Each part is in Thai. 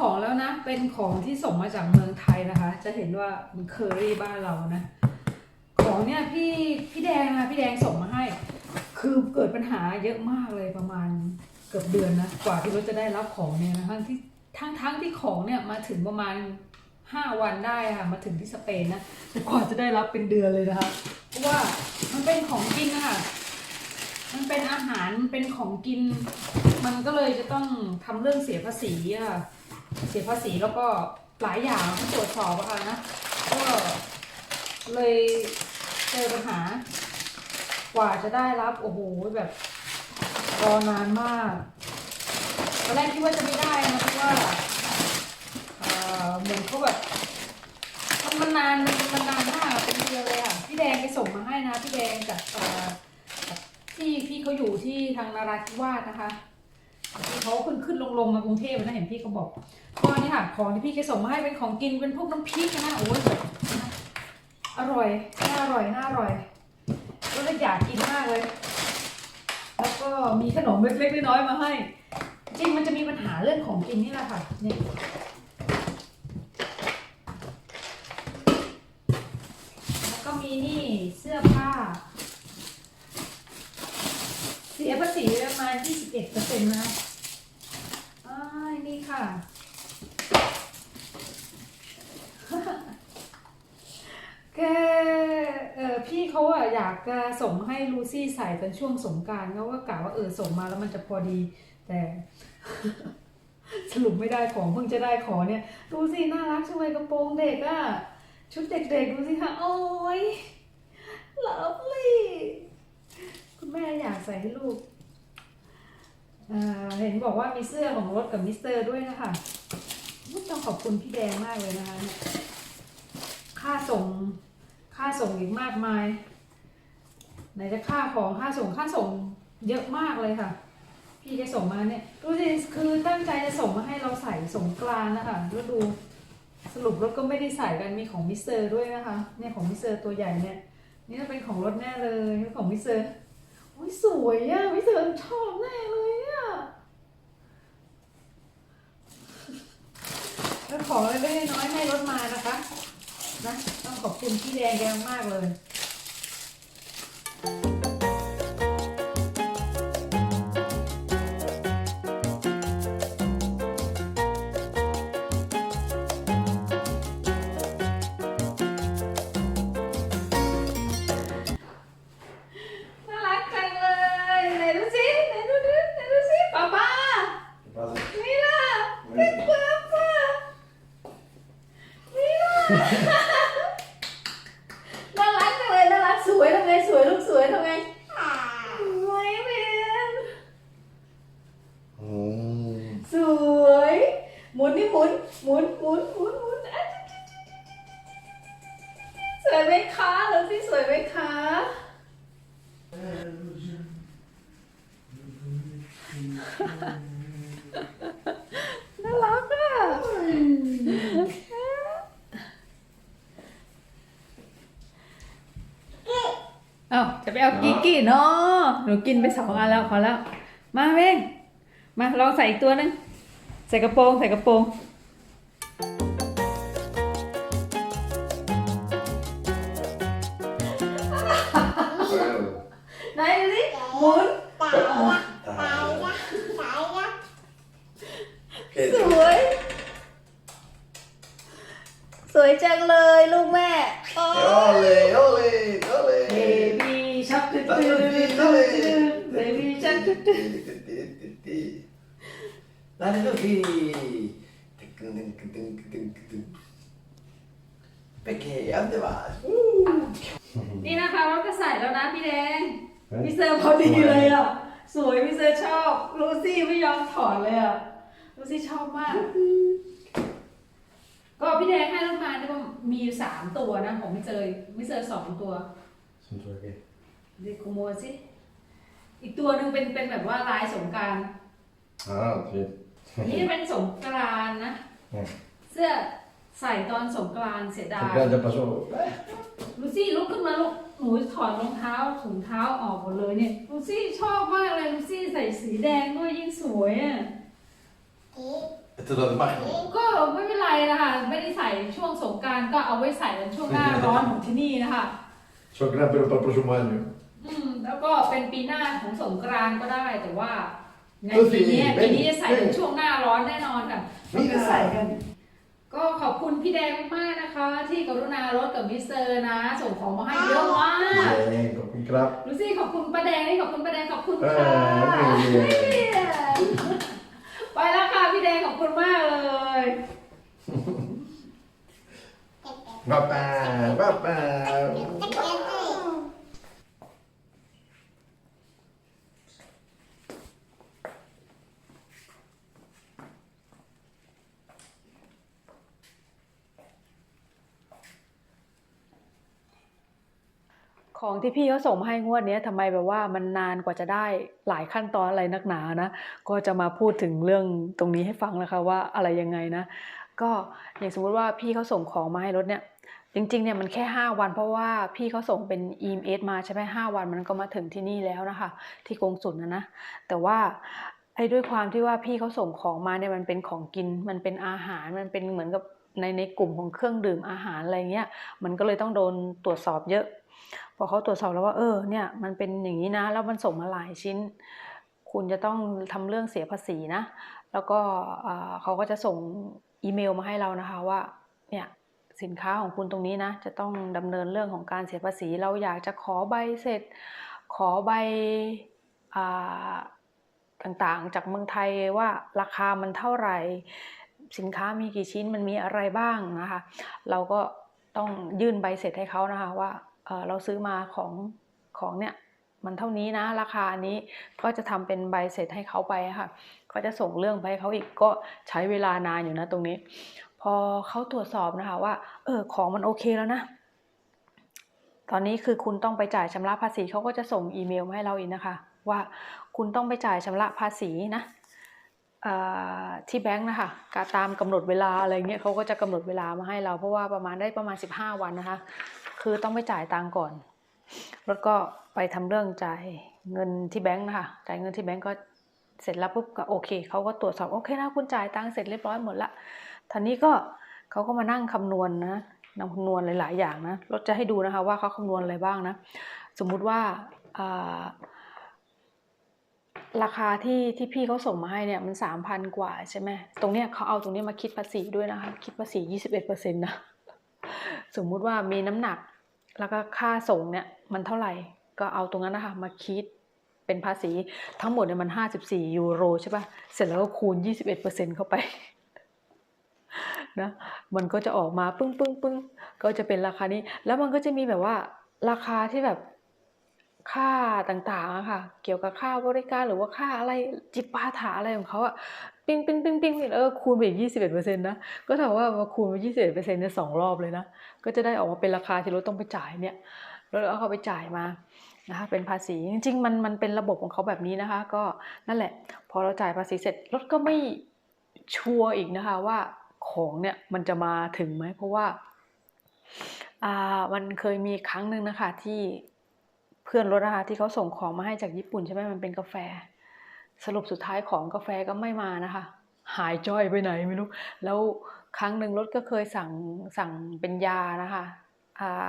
ของแล้วนะ เป็นของที่ส่งมาจากเมืองไทยนะคะ จะเห็นว่ามันเคอรี่บ้านเรานะ ของเนี่ยพี่พี่แดงนะพี่แดงส่งมาให้ คือเกิดปัญหาเยอะมากเลยประมาณเกือบเดือนนะ กว่าที่รถจะได้รับของเนี่ยนะทั้งที่ทั้งทั้งที่ของเนี่ยมาถึงประมาณห้าวันได้ค่ะมาถึงที่สเปนนะแต่กว่าจะได้รับเป็นเดือนเลยนะคะเพราะว่ามันเป็นของกินนะคะมันเป็นอาหารเป็นของกิน มันก็เลยจะต้องทำเรื่องเสียภาษีอะค่ะ เสียภาษีแล้วก็หลายอย่างที่ตรวจสอบอะค่ะนะก็เลยเจอปัญหา กว่าจะได้รับโอ้โหแบบรอนานมากตอนแรกคิดว่าจะไม่ได้นะเพราะว่าเหมือนเขาแบบมันมันนานมันนานมากเป็นเดือนเลยอะพี่แดงไปส่งมาให้นะพี่แดงจากเอ่อจากที่พี่เขาอยู่ที่ทางนาราธิวาสนะคะ ที่เขาขึ้นขึ้นลงลงมากรุงเทพนะเห็นพี่เขาบอกก็นี่ค่ะของที่พี่แกส่งมาให้เป็นของกินเป็นพวกน้ำพริกนะโอ้ยอร่อยน่าอร่อยน่าอร่อยก็เลยอยากกินมากเลย แล้วก็มีขนมเล็กๆน้อยๆมาให้ จริงมันจะมีปัญหาเรื่องของกินนี่แหละค่ะนี่แล้วก็มีนี่เสื้อผ้า เสียภาษีประมาณ 21เปอร์เซ็นต์นะอ้ายนี่ค่ะแกเออพี่เขาอะอยากจะส่งให้ลูซี่ใส่ตอนช่วงสงการเขาก็กะว่าเออส่งมาแล้วมันจะพอดี แต่ สรุปไม่ได้ของเพิ่งจะได้ของเนี่ยดูสิน่ารักจังเลยกระโปรงเด็กอะชุดเด็กๆดูสิคะโอ้ยเลิฟลี่คุณแม่อยากใส่ให้ลูก เห็นบอกว่ามีเสื้อของรถกับมิสเตอร์ด้วยนะคะต้องขอบคุณพี่แดงมากเลยนะคะเนี่ยค่าส่ง ค่าส่งอีกมากมาย ไหนจะค่าของค่าส่งค่าส่งเยอะมากเลยค่ะ พี่แกส่งมาเนี่ยดูสิคือตั้งใจจะส่งมาให้เราใส่สงกรานนะคะแล้วดูสรุปรถก็ไม่ได้ใส่กันมีของมิสเตอร์ด้วยนะคะ เนี่ยของมิสเตอร์ตัวใหญ่เนี่ย นี่ต้องเป็นของรถแน่เลยของมิสเตอร์โอ้ยสวยอะมิสเตอร์ชอบแน่เลยอะแล้ว ของเล็กๆน้อยๆให้รถมานะคะนะต้องขอบคุณพี่แดงแกมากเลย น่ารักจังเลยน่ารักสวยทำไงสวยลูกสวยทำไงสวยเป็นสวยหมุนนี่หมุนหมุนหมุนหมุนหมุนสวยไหมคะแล้วพี่สวยไหมคะน่ารักอะ เอ้าจะไปเอากิกกี้เนาะหนูกินไปสองอันแล้วพอแล้ว มาเม่งมาลองใส่อีกตัวหนึงใส่กระโปรงใส่กระโปรง Bueno, ไหนดูสิหมุน ¿qué สวย สวยจังเลยลูกแม่ โอ้ ¡Ole, ole, เบ ole! บี้ชักตึ๊ด ตึ๊ดตึ๊ดตึ๊ดตึ๊ดเบบี้ชักตึ๊ดตึ๊ด Dale, Luffy. Peque, ¿a dónde vas? นี่นะคะเราก็ใส่แล้วนะพี่แดงพี่เซอร์พอดีเลยอะ สวยพี่เซอร์ชอบ ลูซี่ไม่ยอมถอดเลยอะ ลูซี่ชอบมาก ก็พี่แดงให้ลูกมาเนี่ยมันมีอยู่สามตัวนะของพี่เซอร์พี่เซอร์สองตัว ¿Son por qué? เด็กขโมยสิ อีกตัวหนึ่งเป็นเป็นแบบว่าลายสงกราร Ah, sí. นี่เป็นสงกรานต์นะ Mm. เสื้อใส่ตอนสงกรานต์เสียดาย Songkran ya pasó. ลูซี่ลุกขึ้นมาลูกหนูถอดรองเท้าถุงเท้าออกหมดเลยเนี่ยลูซี่ชอบมากเลยลูซี่ใส่สีแดงด้วยยิ่งสวยอะ Este Inte dra tillbaka. ก็ไม่เป็นไรนะคะไม่ได้ใส่ช่วงสงกรารก็เอาไว้ใส่ในช่วงหน้าร้อนของที่นี่นะคะ Så grabbar upp på Shumanju. อืมแล้วก็เป็นปีหน้าของสงกรานต์ก็ได้แต่ว่าในก็ปีนี้ปีปีนี้นี้จะใส่ในช่วงหน้าร้อนแน่นอนค่ะ นี่ก็ใส่กัน ก็ขอบคุณพี่แดงมากๆนะคะ ที่กรุณารถกับมิสเตอร์นะ ส่งของมาให้เยอะมาก Nej, koppen krabb. ดูสิขอบคุณป้าแดงนี่ขอบคุณป้าแดงขอบคุณเอค่ะอนี่ไปแล้วค่ะพี่แดงขอบคุณมากเลย Pappa, pappa. ของที่พี่เขาส่งมาให้งวดนี้ทำไมแบบว่ามันนานกว่าจะได้หลายขั้นตอนอะไรนักหนานะ ก็จะมาพูดถึงเรื่องตรงนี้ให้ฟังนะคะว่าอะไรยังไงนะ ก็อย่างสมมติว่าพี่เขาส่งของมาให้รถเนี่ยจริงๆเนี่ยมันแค่ 5 วันเพราะว่าพี่เขาส่งเป็น EMS มาใช่ไหมห้าวันมันก็มาถึงที่นี่แล้วนะคะ ที่กรงสุลนะนะแต่ว่าไอ้ด้วยความที่ว่าพี่เขาส่งของมาเนี่ยมันเป็นของกินมันเป็นอาหารมันเป็นเหมือนกับในในกลุ่มของเครื่องดื่มอาหารอะไรเงี้ยมันก็เลยต้องโดนตรวจสอบเยอะ พอเขาตรวจสอบแล้วว่าเออเนี่ยมันเป็นอย่างนี้นะ แล้วมันส่งมาหลายชิ้น คุณจะต้องทำเรื่องเสียภาษีนะ แล้วก็เขาก็จะส่งอีเมลมาให้เรานะคะว่าเนี่ยสินค้าของคุณตรงนี้นะ จะต้องดำเนินเรื่องของการเสียภาษี เราอยากจะขอใบเสร็จ ขอใบต่างๆ จากเมืองไทยว่าราคามันเท่าไหร่ สินค้ามีกี่ชิ้นมันมีอะไรบ้างนะคะ เราก็ต้องยื่นใบเสร็จให้เขานะคะว่า เราซื้อมาของของเนี่ยมันเท่านี้นะราคานี้ก็จะทำเป็นใบเสร็จให้เขาไปค่ะ ก็จะส่งเรื่องไปให้เขาอีกก็ใช้เวลานานอยู่นะตรงนี้ พอเขาตรวจสอบนะคะว่า เออของมันโอเคแล้วนะ ตอนนี้คือคุณต้องไปจ่ายชำระภาษีเขาก็จะส่งอีเมลมาให้เราอีกนะคะ ว่าคุณต้องไปจ่ายชำระภาษีนะที่แบงค์นะคะกาตามกำหนดเวลาอะไรเงี้ยเขาก็จะกำหนดเวลามาให้เราเพราะว่าประมาณได้ประมาณ 15 วันนะคะ คือต้องไปจ่ายตังก่อนแล้วก็ไปทำเรื่องจ่ายเงินที่แบงค์นะคะจ่ายเงินที่แบงค์ก็เสร็จแล้วปุ๊บก็โอเคเขาก็ตรวจสอบโอเคนะคุณจ่ายตังเสร็จเรียบร้อยหมดละทีนี้ก็เขาก็มานั่งคำนวณนะนำคำนวณหลาย ๆ อย่างนะรถจะให้ดูนะคะว่าเขาคำนวณอะไรบ้างนะ สมมุติว่าอ่าราคาที่ที่พี่เขาส่งมาให้เนี่ยมันสามพันกว่าใช่ไหมตรงเนี้ยเขาเอาตรงนี้มาคิดภาษีด้วยนะคะ คิดภาษียี่สิบเอ็ดเปอร์เซ็นต์นะ สมมุติว่ามีน้ำหนัก แล้วก็ค่าส่งเนี่ยมันเท่าไหร่ก็เอาตรงนั้นนะคะมาคิดเป็นภาษีทั้งหมดเนี่ยมันห้าสิบสี่ยูโรใช่ปะเสร็จแล้วก็คูณยี่สิบเอ็ดเปอร์เซ็นต์เข้าไปนะมันก็จะออกมาปึ้งปึ้งปึ้งก็จะเป็นราคานี้ แล้วมันก็จะมีแบบว่าราคาที่แบบ ค่าต่างๆอะค่ะ เกี่ยวกับค่าบริการหรือว่าค่าอะไรจิปาถาอะไรของเขาอะปิ้งปิ้งปิ้งปิ้งเออคูณไปอีกยี่สิบเอ็ดเปอร์เซ็นต์นะ ก็ถามว่ามาคูณไปยี่สิบเอ็ดเปอร์เซ็นต์เนี่ยสองรอบเลยนะ ก็จะได้ออกมาเป็นราคาที่รถต้องไปจ่ายเนี่ยแล้วเอาเขาไปจ่ายมานะคะเป็นภาษีจริงๆมันมันเป็นระบบของเขาแบบนี้นะคะ ก็นั่นแหละ พอเราจ่ายภาษีเสร็จรถก็ไม่ชัวร์อีกนะคะว่าของเนี่ยมันจะมาถึงไหมเพราะว่าอ่ามันเคยมีครั้งหนึ่งนะคะที่ พื่อนรถนะคะที่เขาส่งของมาให้จากญี่ปุ่นใช่ไหมมันเป็นกาแฟ สรุปสุดท้ายของกาแฟก็ไม่มานะคะ หายจ้อยไปไหนไม่รู้ แล้วครั้งหนึ่งรถก็เคยสั่งสั่งเป็นยานะคะ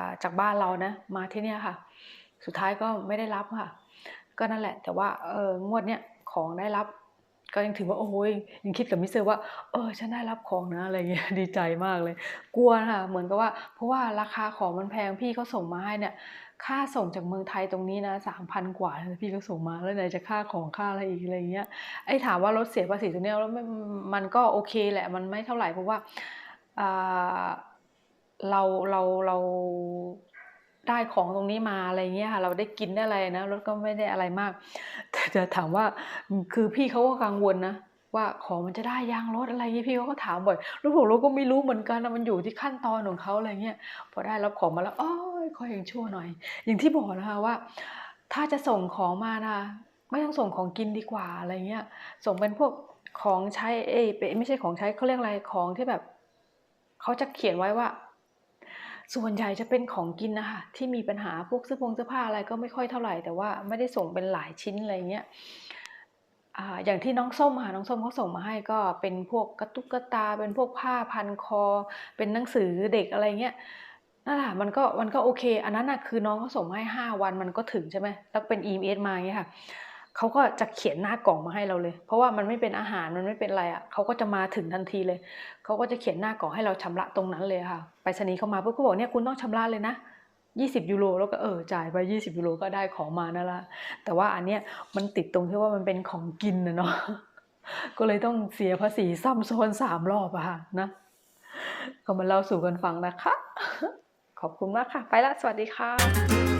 าจากบ้านเรานะมาที่เนี่ยค่ะ สุดท้ายก็ไม่ได้รับค่ะ ก็นั่นแหละ แต่ว่าเอองวดเนี้ยของได้รับ ก็ยังถือว่าโอ้ยยังคิดกับมิสเตอร์ว่าเออฉันได้รับของนะอะไรเงี้ยดีใจมากเลย กลัวนะคะเหมือนกับว่า เพราะว่าราคาของมันแพงพี่เขาส่งมาให้เนี่ยค่าส่งจากเมืองไทยตรงนี้นะสามพันกว่าพี่เขาส่งมาแล้วไหนจะค่าของค่าอะไรอีกอะไรเงี้ยไอ้ถามว่ารถเสียภาษีตรงเนี้ยแล้วมันก็โอเคแหละมันไม่เท่าไหร่เพราะว่าเราเราเรา ได้ของตรงนี้มาอะไรเงี้ยค่ะ เราได้กินได้อะไรนะรถก็ไม่ได้อะไรมาก แต่จะถามว่าคือพี่เขาก็กังวลนะว่าของมันจะได้ยางรถอะไรเงี้ยพี่เขาก็ถามบ่อยรถผมเราก็ไม่รู้เหมือนกันนะมันอยู่ที่ขั้นตอนของเขาอะไรเงี้ยพอได้รับของมาแล้วอ้อยคอยยังชั่วหน่อย อย่างที่บอกนะคะว่า ถ้าจะส่งของมานะไม่ต้องส่งของกินดีกว่าอะไรเงี้ยส่งเป็นพวกของใช้เอ้ยเป็นไม่ใช่ของใช้เขาเรียกอะไรของที่แบบเขาจะเขียนไว้ว่า ส่วนใหญ่จะเป็นของกินนะคะที่มีปัญหาพวกเสื้อผงเสื้อผ้าอะไรก็ไม่ค่อยเท่าไหร่แต่ว่าไม่ได้ส่งเป็นหลายชิ้นอะไรเงี้ยอย่างที่น้องส้มค่ะน้องส้มเขาส่งมาให้ก็เป็นพวกกระตุกกระตา เป็นพวกผ้าพันคอ เป็นหนังสือเด็กอะไรเงี้ยนั่นแหละมันก็มันก็โอเค อันนั้นน่ะคือน้องเขาส่งมาให้ห้าวันมันก็ถึงใช่ไหมแล้วเป็น EMS มาอย่างเงี้ยค่ะ เขาก็จะเขียนหน้ากล่องมาให้เราเลย เพราะว่ามันไม่เป็นอาหารมันไม่เป็นอะไรอะเขาก็จะมาถึงทันทีเลยเขาก็จะเขียนหน้ากล่องให้เราชำระตรงนั้นเลยค่ะไปรษณีเข้ามาปุ๊บเขาบอกเนี่ยคุณต้องชำระเลยนะ20ยูโรแล้วก็เออจ่ายไป 20ยูโรก็ได้ของมานั่นละแต่ว่าอันเนี้ยมันติดตรงที่ว่ามันเป็นของกินนะเนาะก็เลยต้องเสียภาษีซ้ำซ้อนสามรอบอะค่ะนะก็มาเล่าสู่กันฟังนะคะ ขอบคุณมากค่ะ ไปละสวัสดีค่ะ